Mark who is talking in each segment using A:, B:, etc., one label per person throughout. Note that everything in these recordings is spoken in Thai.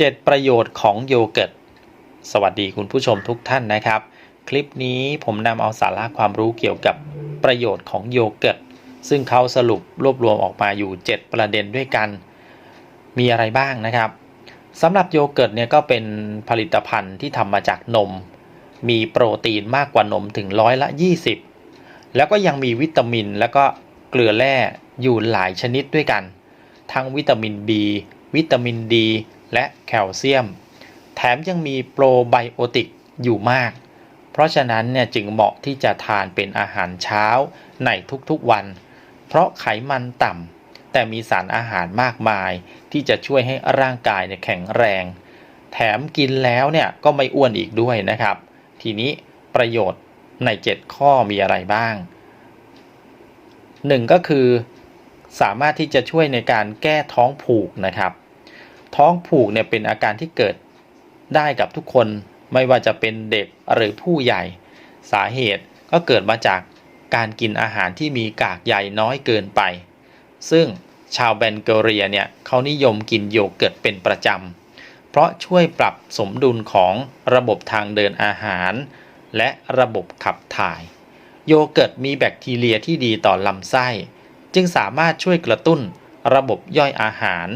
A: 7 ประโยชน์ของโยเกิร์ต สวัสดีคุณผู้ชมทุกท่านนะครับ คลิปนี้ผมนำเอาสาระความรู้เกี่ยวกับประโยชน์ของโยเกิร์ต ซึ่งเขาสรุปรวบรวมออกมาอยู่ 7 ประเด็นด้วยกัน มีอะไรบ้างนะครับสำหรับโยเกิร์ตเนี่ยก็เป็นผลิตภัณฑ์ที่ทำมาจากนม มีโปรตีนมากกว่านมถึงร้อยละ 20 แล้วก็ยังมีวิตามินแล้วก็เกลือแร่อยู่หลายชนิดด้วยกัน ทั้งวิตามิน B วิตามินดี และแคลเซียม แถมยังมีโปรไบโอติกอยู่มาก เพราะฉะนั้นเนี่ยจึงเหมาะที่จะทานเป็นอาหารเช้าในทุกๆวัน เพราะไขมันต่ำแต่มีสารอาหารมากมาย ที่จะช่วยให้ร่างกายเนี่ยแข็งแรง แถมกินแล้วเนี่ยก็ไม่อ้วนอีกด้วยนะครับ ทีนี้ประโยชน์ใน 7 ข้อมีอะไรบ้าง 1 ก็คือสามารถที่จะช่วยในการแก้ท้องผูกนะครับ ท้องผูกเนี่ยเป็นอาการที่เกิดได้กับทุกคน ไม่ว่าจะเป็นเด็กหรือผู้ใหญ่ สาเหตุก็เกิดมาจากการกินอาหารที่มีกากใยน้อยเกินไป ซึ่งชาวแบนเกเรียเนี่ยเขานิยมกินโยเกิร์ตเป็นประจำ เพราะช่วยปรับสมดุลของระบบทางเดินอาหาร และระบบขับถ่าย โยเกิร์ตมีแบคทีเรียที่ดีต่อลำไส้ จึงสามารถช่วยกระตุ้นระบบย่อยอาหาร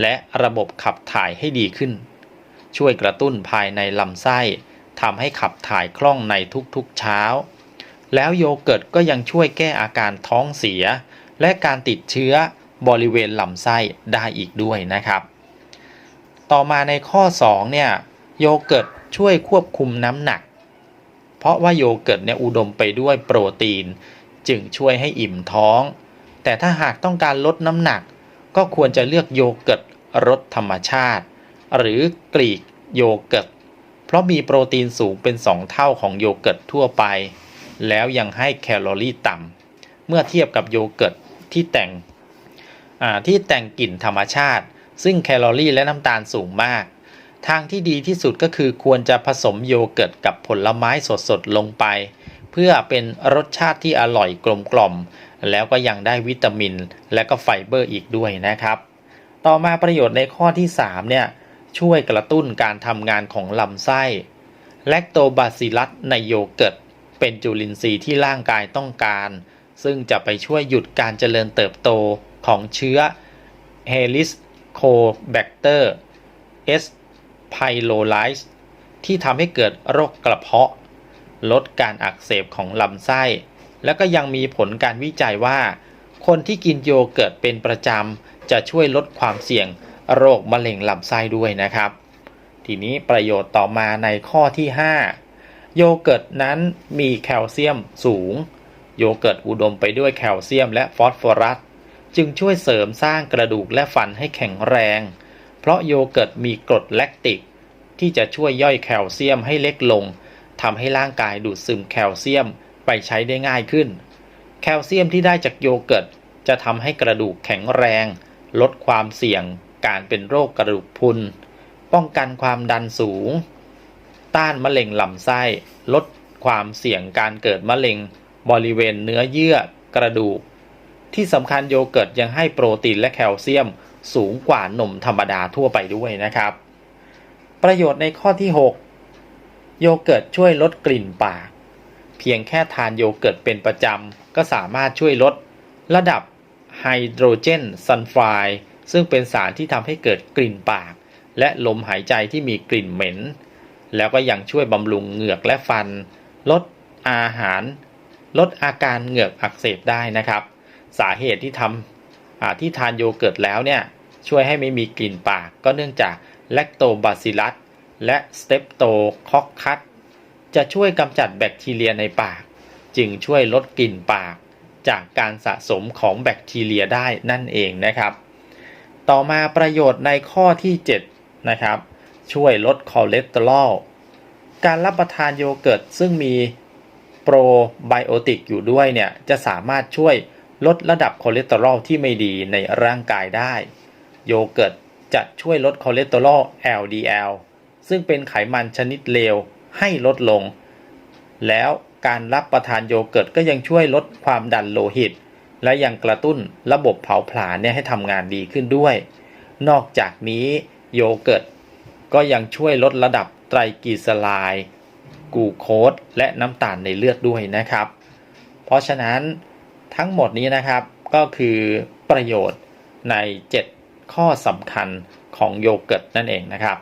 A: และระบบขับถ่ายให้ดีขึ้น ช่วยกระตุ้นภายในลำไส้ทำให้ขับถ่ายคล่องในทุกๆเช้า แล้วโยเกิร์ตก็ยังช่วยแก้อาการท้องเสีย และการติดเชื้อบริเวณลำไส้ได้อีกด้วยนะครับ ต่อมาในข้อ 2 เนี่ยโยเกิร์ตช่วยควบคุมน้ำหนัก เพราะว่าโยเกิร์ตเนี่ยอุดมไปด้วยโปรตีน จึงช่วยให้อิ่มท้อง แต่ถ้าหากต้องการลดน้ำหนัก ก็ควรจะเลือกโยเกิร์ตรสธรรมชาติ หรือกรีกโยเกิร์ตเพราะมีโปรตีนสูงเป็น 2 เท่าของโยเกิร์ตทั่วไป แล้วยังให้แคลอรี่ต่ำเมื่อเทียบกับโยเกิร์ตที่แต่งที่แต่งกลิ่นธรรมชาติ ซึ่งแคลอรี่และน้ำตาลสูงมาก ทางที่ดีที่สุดก็คือควรจะผสมโยเกิร์ตกับผลไม้สดๆลงไป เพื่อเป็นรสชาติที่อร่อยกลมกล่อม แล้วก็ยังได้วิตามิน และก็ไฟเบอร์อีกด้วยนะครับ ต่อมาประโยชน์ในข้อที่ 3 เนี่ย ช่วยกระตุ้นการทำงานของลำไส้แลคโตบาซิลัสในโยเกิร์ตเป็นจุลินทรีย์ที่ร่างกายต้องการ ซึ่งจะไปช่วยหยุดการเจริญเติบโตของเชื้อ Helicobacter S pylori ที่ทำให้เกิดโรคกระเพาะ ลดการอักเสบของลำไส้ แล้วก็ยังมีผลการวิจัยว่า คนที่กินโยเกิร์ตเป็นประจำ จะช่วยลดความเสี่ยงโรคมะเร็งลำไส้ด้วยนะครับ ทีนี้ประโยชน์ต่อมาในข้อที่ 5 โยเกิร์ตนั้นมีแคลเซียมสูง โยเกิร์ตอุดมไปด้วยแคลเซียมและฟอสฟอรัส จึงช่วยเสริมสร้างกระดูกและฟันให้แข็งแรง เพราะโยเกิร์ตมีกรดแลคติก ที่จะช่วยย่อยแคลเซียมให้เล็กลงทำให้ร่างกายดูดซึมแคลเซียม ไปใช้ได้ง่ายขึ้น แคลเซียมที่ได้จากโยเกิร์ตจะทำให้กระดูกแข็งแรง ลดความเสี่ยงการเป็นโรคกระดูกพรุน ป้องกันความดันสูง ต้านมะเร็งลำไส้ ลดความเสี่ยงการเกิดมะเร็ง บริเวณเนื้อเยื่อกระดูก ที่สำคัญโยเกิร์ตยังให้โปรตีนและแคลเซียมสูงกว่านมธรรมดาทั่วไปด้วยนะครับ ประโยชน์ในข้อที่ 6 โยเกิร์ตช่วยลดกลิ่นปาก เพียงแค่ทานโยเกิร์ตเป็นประจำ ก็สามารถช่วยลดระดับไฮโดรเจนซัลไฟด์ซึ่งเป็นสารที่ทำให้เกิดกลิ่นปาก และลมหายใจที่มีกลิ่นเหม็น แล้วก็ยังช่วยบำรุงเหงือกและฟัน ลดอาหาร ลดอาการเหงือกอักเสบได้นะครับ สาเหตุที่ทำที่ทานโยเกิร์ตแล้วเนี่ยช่วยให้ไม่มีกลิ่นปาก ก็เนื่องจากแลคโตบาซิลัสและสเตปโตคอกคัส จะช่วยกำจัดแบคทีเรียในปาก จึงช่วยลดกลิ่นปาก จากการสะสมของแบคทีเรียได้นั่นเองนะครับ ต่อมาประโยชน์ในข้อที่ 7 นะครับ ช่วยลดคอเลสเตอรอลการรับประทานโยเกิร์ตซึ่งมีโปรไบโอติกอยู่ด้วยเนี่ยจะสามารถช่วยลดระดับคอเลสเตอรอลที่ไม่ดีในร่างกายได้ โยเกิร์ตจะช่วยลดคอเลสเตอรอล LDL ซึ่งเป็นไขมันชนิดเลว ให้ลดลง แล้วการรับประทานโยเกิร์ตก็ยังช่วยลดความดันโลหิต และยังกระตุ้นระบบเผาผลาญเนี่ยให้ทำงานดีขึ้นด้วย นอกจากนี้โยเกิร์ตก็ยังช่วยลดระดับไตรกลีเซอไรด์กูโคสและน้ำตาลในเลือดด้วยนะครับ เพราะฉะนั้นทั้งหมดนี้นะครับก็คือประโยชน์ใน 7 ข้อสำคัญของโยเกิร์ตนั่นเองนะครับ